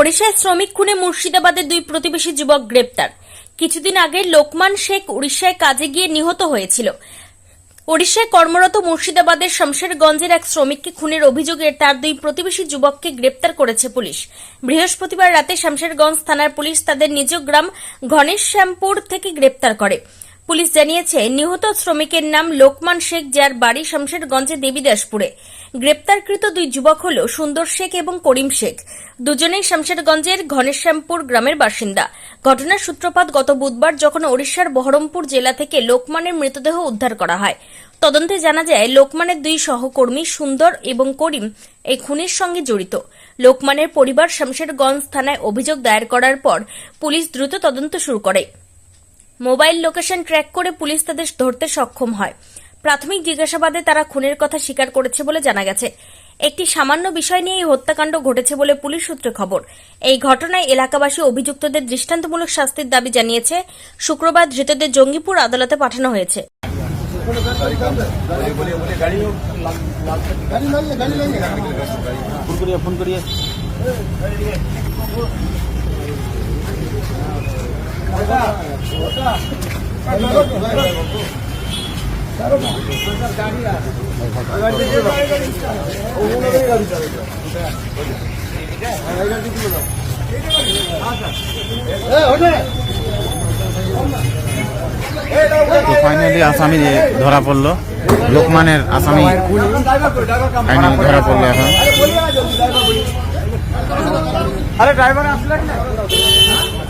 ওড়িশায় শ্রমিক খুনে মুর্শিদাবাদের দুই প্রতিবেশী যুবক গ্রেপ্তার। কিছুদিন আগে লোকমান শেখ উড়িষ্যায় কাজে গিয়ে নিহত হয়েছিল। ওড়িশায় কর্মরত মুর্শিদাবাদের শমশেরগঞ্জের এক শ্রমিককে খুনের অভিযোগে তার দুই প্রতিবেশী যুবককে গ্রেপ্তার করেছে পুলিশ। বৃহস্পতিবার রাতে শমশেরগঞ্জ থানার পুলিশ তাদের নিজ গ্রাম ঘনেশ্যামপুর থেকে গ্রেপ্তার করে। পুলিশ জানিয়েছে, নিহত শ্রমিকের নাম লোকমান শেখ, যার বাড়ি শমশেরগঞ্জে দেবীদাসপুরে। গ্রেপ্তারকৃত দুই যুবক হল সুন্দর শেখ এবং করিম শেখ। দুজনেই শমশেরগঞ্জের ঘনেশ্যামপুর গ্রামের বাসিন্দা। ঘটনার সূত্রপাত গত বুধবার যখন ওড়িশার বহরমপুর জেলা থেকে লোকমানের মৃতদেহ উদ্ধার করা হয়। তদন্তে জানা যায়, লোকমানের দুই সহকর্মী সুন্দর এবং করিম এই খুনের সঙ্গে জড়িত। লোকমানের পরিবার শমশেরগঞ্জ থানায় অভিযোগ দায়ের করার পর পুলিশ দ্রুত তদন্ত শুরু করে। মোবাইল লোকেশন ট্র্যাক করে পুলিশ তাদের ধরতে সক্ষম হয়। প্রাথমিক জিজ্ঞাসাবাদে তারা খুনের কথা স্বীকার করেছে বলে জানা গেছে। একটি সামান্য বিষয় নিয়ে এই হত্যাকাণ্ড ঘটেছে বলে পুলিশ সূত্রে খবর। এই ঘটনায় এলাকাবাসী অভিযুক্তদের দৃষ্টান্তমূলক শাস্তির দাবি জানিয়েছে। শুক্রবার ধৃতদের জঙ্গিপুর আদালতে পাঠানো হয়েছে। ফাইনালি আসামি ধরা পড়ল লোকমানের আসামি ফাইনালি ধরা পড়ল এখন। আরে ড্রাইভার আসলে